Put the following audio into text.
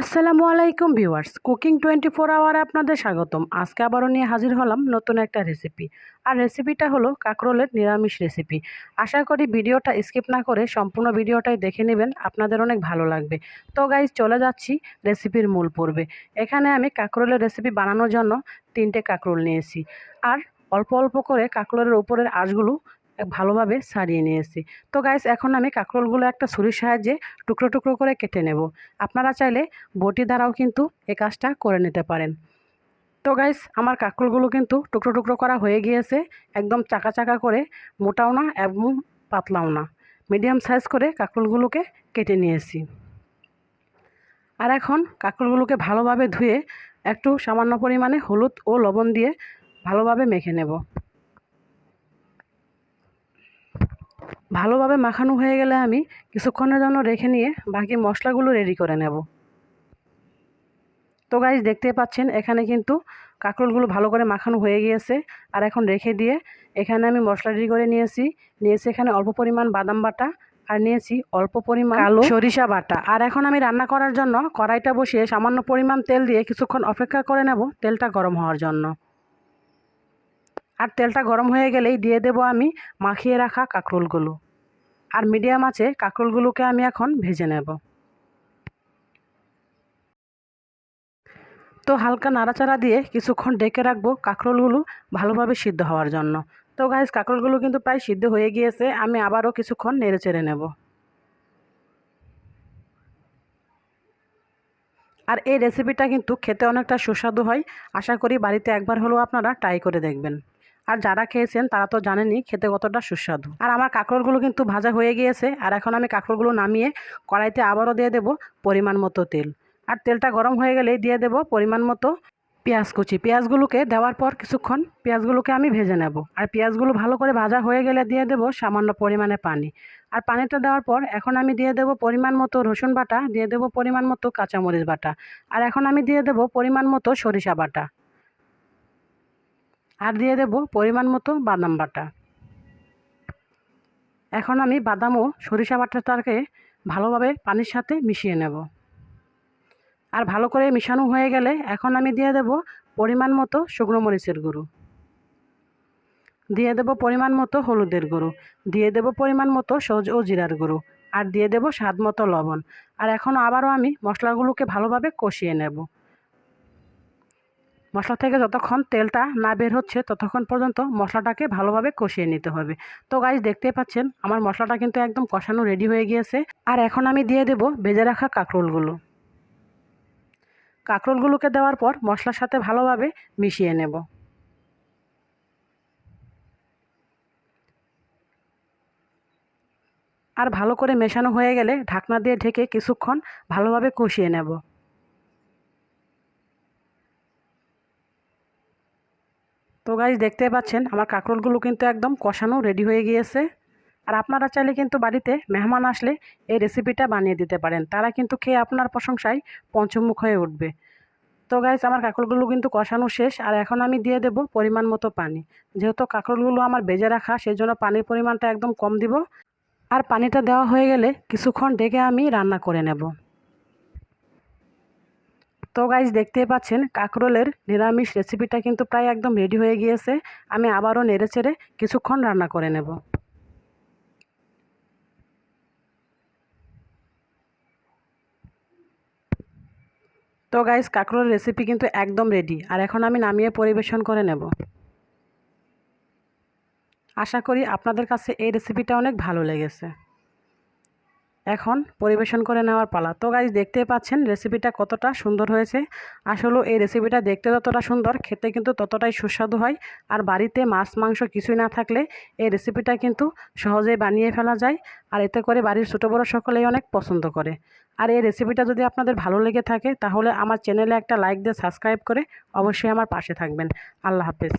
আসসালামু আলাইকুম viewers, cooking twenty four আওয়ারে আপনাদের স্বাগতম। আজকে আবারও নিয়ে হাজির হলাম নতুন একটা রেসিপি। আর রেসিপিটা হলো কাঁকরোলের নিরামিষ রেসিপি। আশা করি ভিডিওটা স্কিপ না করে সম্পূর্ণ ভিডিওটাই দেখে নেবেন, আপনাদের অনেক ভালো লাগবে। তো গাইজ, চলে যাচ্ছি রেসিপির মূল পর্বে। এখানে আমি কাঁকরোলের রেসিপি বানানোর জন্য তিনটে কাঁকরোল নিয়েছি। আর অল্প অল্প করে কাঁকরোলের উপরের আঁশগুলো ভালোভাবে ছাড়িয়ে নিয়েছি। তো গাইস এখন আমি কাঁকরোলগুলো একটা ছুরির সাহায্যে টুকরো টুকরো করে কেটে নেব। আপনারা চাইলে বটি দ্বারাও কিন্তু এ কাজটা করে নিতে পারেন। তো গাইস আমার কাঁকরোলগুলো কিন্তু টুকরো টুকরো করা হয়ে গিয়েছে। একদম চাকা চাকা করে, মোটাও না এবং পাতলাও না। মিডিয়াম সাইজ করে কাঁকরোলগুলোকে কেটে নিয়েছি। আর এখন কাঁকরোলগুলোকে ভালোভাবে ধুয়ে একটু সামান্য পরিমাণে হলুদ ও লবণ দিয়ে ভালোভাবে মেখে নেব। ভালোভাবে মাখানো হয়ে গেলে আমি কিছুক্ষণের জন্য রেখে নিয়ে বাকি মশলাগুলো রেডি করে নেব। তো গাইজ দেখতে পাচ্ছেন এখানে কিন্তু কাঁকরোলগুলো ভালো করে মাখানো হয়ে গিয়েছে। আর এখন রেখে দিয়ে এখানে আমি মশলা রেডি করে নিয়েছি। নিয়েছি এখানে অল্প পরিমাণ বাদাম বাটা আর নিয়েছি অল্প পরিমাণ আলু সরিষা বাটা। আর এখন আমি রান্না করার জন্য কড়াইটা বসিয়ে সামান্য পরিমাণ তেল দিয়ে কিছুক্ষণ অপেক্ষা করে নেব তেলটা গরম হওয়ার জন্য। আর তেলটা গরম হয়ে গেলেই দিয়ে দেব আমি মাখিয়ে রাখা কাঁকরোলগুলো। আর মিডিয়াম আছে কাঁকরোলগুলোকে আমি এখন ভেজে নেব। তো হালকা নাড়াচাড়া দিয়ে কিছুক্ষণ ডেকে রাখব কাঁকরোলগুলো ভালোভাবে সিদ্ধ হওয়ার জন্য। তো গাইজ কাঁকরোলগুলো কিন্তু প্রায় সিদ্ধ হয়ে গিয়েছে, আমি আবারও কিছুক্ষণ নেড়ে চেড়ে নেব। আর এই রেসিপিটা কিন্তু খেতে অনেকটা সুস্বাদু হয়, আশা করি বাড়িতে একবার হলেও আপনারা ট্রাই করে দেখবেন। আর যারা খেয়েছেন তারা তো জানেনই খেতে কতটা সুস্বাদু। আর আমার কাঁকড়গুলো কিন্তু ভাজা হয়ে গিয়েছে, আর এখন আমি কাঁকড়গুলো নামিয়ে কড়াইতে আবারও দিয়ে দেব পরিমাণ মতো তেল। আর তেলটা গরম হয়ে গেলে দিয়ে দেব পরিমাণ মতো পেঁয়াজ কুচি। পেঁয়াজগুলোকে দেওয়ার পর কিছুক্ষণ পেঁয়াজগুলোকে আমি ভেজে নেব। আর পেঁয়াজগুলো ভালো করে ভাজা হয়ে গেলে দিয়ে দেব সামান্য পরিমাণে পানি। আর পানিটা দেওয়ার পর এখন আমি দিয়ে দেব পরিমাণ মতো রসুন বাটা, দিয়ে দেব পরিমাণ মতো কাঁচামরিচ বাটা। আর এখন আমি দিয়ে দেব পরিমাণ মতো সরিষা বাটা। আর দিয়ে দেব পরিমাণ মতো বাদাম বাটা। এখন আমি বাদাম ও সরিষা বাটাটাকে ভালোভাবে পানির সাথে মিশিয়ে নেব। আর ভালো করে মিশানো হয়ে গেলে এখন আমি দিয়ে দেব পরিমাণ মতো শুকনো মরিচের গুঁড়ো। দিয়ে দেব পরিমাণ মতো হলুদের গুঁড়ো। দিয়ে দেব পরিমাণ মতো সজ ও জিরার গুঁড়ো। আর দিয়ে দেব স্বাদ মতো লবণ। আর এখন আবারও আমি মশলাগুলোকে ভালোভাবে কষিয়ে নেব। মশলা থেকে যতক্ষণ তেলটা না বের হচ্ছে ততক্ষণ পর্যন্ত মশলাটাকে ভালোভাবে কষিয়ে নিতে হবে। তো গাইজ দেখতে পাচ্ছেন, আমার মশলাটা কিন্তু একদম কষানো রেডি হয়ে গিয়েছে। আর এখন আমি দিয়ে দেব ভেজে রাখা কাঁকরোলগুলো। কাঁকরোলগুলোকে দেওয়ার পর মশলার সাথে ভালোভাবে মিশিয়ে নেব। আর ভালো করে মেশানো হয়ে গেলে ঢাকনা দিয়ে ঢেকে কিছুক্ষণ ভালোভাবে কষিয়ে নেব। তো গাইজ দেখতে পাচ্ছেন, আমার কাঁকরোলগুলো কিন্তু একদম কষানো রেডি হয়ে গিয়েছে। আর আপনারা চাইলে কিন্তু বাড়িতে মেহমান আসলে এই রেসিপিটা বানিয়ে দিতে পারেন। তারা কিন্তু খেয়ে আপনার প্রশংসায় পঞ্চমুখ হয়ে উঠবে। তো গাইজ আমার কাঁকরোলগুলো কিন্তু কষানো শেষ, আর এখন আমি দিয়ে দেব পরিমাণ মতো পানি। যেহেতু কাঁকরোলগুলো আমার বেজে রাখা সেই জন্য পানির পরিমাণটা একদম কম দিব। আর পানিটা দেওয়া হয়ে গেলে কিছুক্ষণ ডেকে আমি রান্না করে নেব। তো গাইজ দেখতে পাচ্ছেন, কাঁকরোলের নিরামিষ রেসিপিটা কিন্তু প্রায় একদম রেডি হয়ে গিয়েছে। আমি আবারও নেড়ে চেড়ে কিছুক্ষণ রান্না করে নেব। তো গাইজ কাঁকরোলের রেসিপি কিন্তু একদম রেডি আর এখন আমি নামিয়ে পরিবেশন করে নেব। আশা করি আপনাদের কাছে এই রেসিপিটা অনেক ভালো লেগেছে। এখন পরিবেশন করে নেওয়ার পালা। তো গাইজ দেখতে পাচ্ছেন রেসিপিটা কতটা সুন্দর হয়েছে। আসলে এই রেসিপিটা দেখতে যতটা সুন্দর, খেতে কিন্তু ততটাই সুস্বাদু হয়। আর বাড়িতে মাছ, মাংস কিছুই না থাকলে এই রেসিপিটা কিন্তু সহজেই বানিয়ে ফেলা যায়। আর এতে করে বাড়ির ছোটো বড়ো সকলেই অনেক পছন্দ করে। আর এই রেসিপিটা যদি আপনাদের ভালো লেগে থাকে, তাহলে আমার চ্যানেলে একটা লাইক দিয়ে সাবস্ক্রাইব করে অবশ্যই আমার পাশে থাকবেন। আল্লাহ হাফেজ।